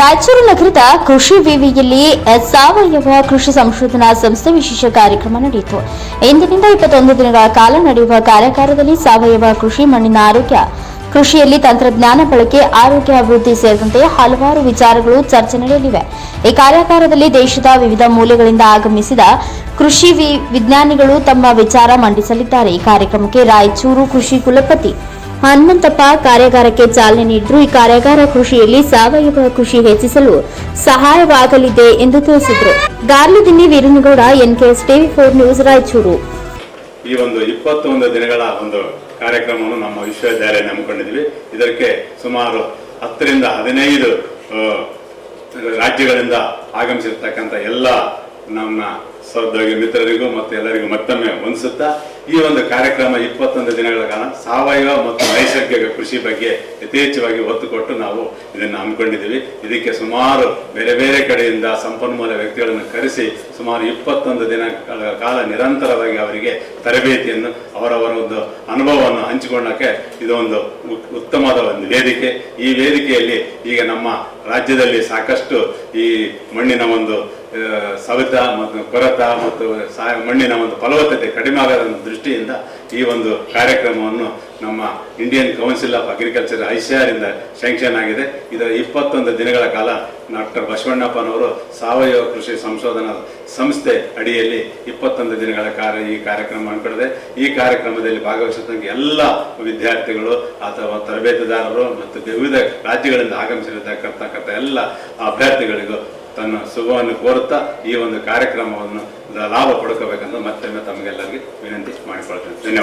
ರಾಯಚೂರು ನಗರದ ಕೃಷಿ ವಿವಿಯಲ್ಲಿ ಸಾವಯವ ಕೃಷಿ ಸಂಶೋಧನಾ ಸಂಸ್ಥೆ ವಿಶೇಷ ಕಾರ್ಯಕ್ರಮ ನಡೆಯಿತು. ಇಂದಿನಿಂದ ಇಪ್ಪತ್ತೊಂದು ದಿನಗಳ ಕಾಲ ನಡೆಯುವ ಕಾರ್ಯಾಗಾರದಲ್ಲಿ ಸಾವಯವ ಕೃಷಿ, ಮಣ್ಣಿನ ಆರೋಗ್ಯ, ಕೃಷಿಯಲ್ಲಿ ತಂತ್ರಜ್ಞಾನ ಬಳಕೆ, ಆರೋಗ್ಯ ಅಭಿವೃದ್ಧಿ ಸೇರಿದಂತೆ ಹಲವಾರು ವಿಚಾರಗಳು ಚರ್ಚೆ ನಡೆಯಲಿವೆ. ಈ ಕಾರ್ಯಾಗಾರದಲ್ಲಿ ದೇಶದ ವಿವಿಧ ಮೂಲೆಗಳಿಂದ ಆಗಮಿಸಿದ ಕೃಷಿ ವಿಜ್ಞಾನಿಗಳು ತಮ್ಮ ವಿಚಾರ ಮಂಡಿಸಲಿದ್ದಾರೆ. ಈ ಕಾರ್ಯಕ್ರಮಕ್ಕೆ ರಾಯಚೂರು ಕೃಷಿ ಕುಲಪತಿ ಹನುಮಂತಪ್ಪ ಕಾರ್ಯಾಗಾರಕ್ಕೆ ಚಾಲನೆ ನೀಡಿದ್ರು. ಈ ಕಾರ್ಯಾಗಾರ ಕೃಷಿಯಲ್ಲಿ ಸಾವಯವ ಕೃಷಿ ಹೆಚ್ಚಿಸಲು ಸಹಾಯವಾಗಲಿದೆ ಎಂದು ತಿಳಿಸಿದರು. Garladinni Veeranagouda, NKS TV four news Raichur. ಈ ಒಂದು ಇಪ್ಪತ್ತೊಂದು ದಿನಗಳ ಒಂದು ಕಾರ್ಯಕ್ರಮವನ್ನು ನಮ್ಮ ವಿಶ್ವವಿದ್ಯಾಲಯ ನಂಬಿಕೊಂಡಿದ್ವಿ ಇದಕ್ಕೆ ಸುಮಾರು ಹತ್ತರಿಂದ ಹದಿನೈದು ರಾಜ್ಯಗಳಿಂದ ಆಗಮಿಸಿರ್ತಕ್ಕಂಥ ಎಲ್ಲ ನಮ್ಮ ಸಹೋದ್ಯೋಗಿ ಮಿತ್ರರಿಗೂ ಮತ್ತು ಎಲ್ಲರಿಗೂ ಮತ್ತೊಮ್ಮೆ ವಂದಿಸುತ್ತಾ ಈ ಒಂದು ಕಾರ್ಯಕ್ರಮ ಇಪ್ಪತ್ತೊಂದು ದಿನಗಳ ಕಾಲ ಸಾವಯವ ಮತ್ತು ನೈಸರ್ಗಿಕ ಕೃಷಿ ಬಗ್ಗೆ ಯಥೇಚ್ಛವಾಗಿ ಒತ್ತು ಕೊಟ್ಟು ನಾವು ಇದನ್ನು ಹಮ್ಮಿಕೊಂಡಿದ್ದೀವಿ. ಇದಕ್ಕೆ ಸುಮಾರು ಬೇರೆ ಬೇರೆ ಕಡೆಯಿಂದ ಸಂಪನ್ಮೂಲ ವ್ಯಕ್ತಿಗಳನ್ನು ಕರೆಸಿ ಸುಮಾರು ಇಪ್ಪತ್ತೊಂದು ದಿನಗಳ ಕಾಲ ನಿರಂತರವಾಗಿ ಅವರಿಗೆ ತರಬೇತಿಯನ್ನು, ಅವರವರ ಒಂದು ಅನುಭವವನ್ನು ಹಂಚಿಕೊಳ್ಳೋಕ್ಕೆ ಇದೊಂದು ಉತ್ತಮವಾದ ಒಂದು ವೇದಿಕೆ. ಈ ವೇದಿಕೆಯಲ್ಲಿ ಈಗ ನಮ್ಮ ರಾಜ್ಯದಲ್ಲಿ ಸಾಕಷ್ಟು ಈ ಮಣ್ಣಿನ ಒಂದು ಸವೆತ ಮತ್ತು ಕೊರತ ಮತ್ತು ಸಾಯ ಮಣ್ಣಿನ ಒಂದು ಫಲವತ್ತತೆ ಕಡಿಮೆ ಆಗದ ದೃಷ್ಟಿಯಿಂದ ಈ ಒಂದು ಕಾರ್ಯಕ್ರಮವನ್ನು ನಮ್ಮ Indian council of agriculture I ICAR ಇಂದ ಸ್ಯಾಂಕ್ಷನ್ ಆಗಿದೆ. ಇದರ ಇಪ್ಪತ್ತೊಂದು ದಿನಗಳ ಕಾಲ ಡಾಕ್ಟರ್ ಬಸವಣ್ಣಪ್ಪನವರು ಸಾವಯವ ಕೃಷಿ ಸಂಶೋಧನಾ ಸಂಸ್ಥೆ ಅಡಿಯಲ್ಲಿ ಇಪ್ಪತ್ತೊಂದು ದಿನಗಳ ಕಾರ್ಯ ಈ ಕಾರ್ಯಕ್ರಮ ಅನ್ಕೊಂಡಿದೆ ಈ ಕಾರ್ಯಕ್ರಮದಲ್ಲಿ ಭಾಗವಹಿಸಿದಂಗೆ ಎಲ್ಲ ವಿದ್ಯಾರ್ಥಿಗಳು ಅಥವಾ ತರಬೇತುದಾರರು ಮತ್ತು ವಿವಿಧ ರಾಜ್ಯಗಳಿಂದ ಆಗಮಿಸಿರತಕ್ಕಂಥ ಎಲ್ಲ ಅಭ್ಯರ್ಥಿಗಳಿಗೂ ತನ್ನ ಶುಭವನ್ನು ಕೋರುತ್ತಾ ಈ ಒಂದು ಕಾರ್ಯಕ್ರಮವನ್ನು ಲಾಭ ಪಡ್ಕೋಬೇಕಂತ ಮತ್ತೊಮ್ಮೆ ತಮಗೆಲ್ಲರಿಗೆ ವಿನಂತಿ ಮಾಡಿಕೊಳ್ತೇನೆ. ಧನ್ಯವಾದ.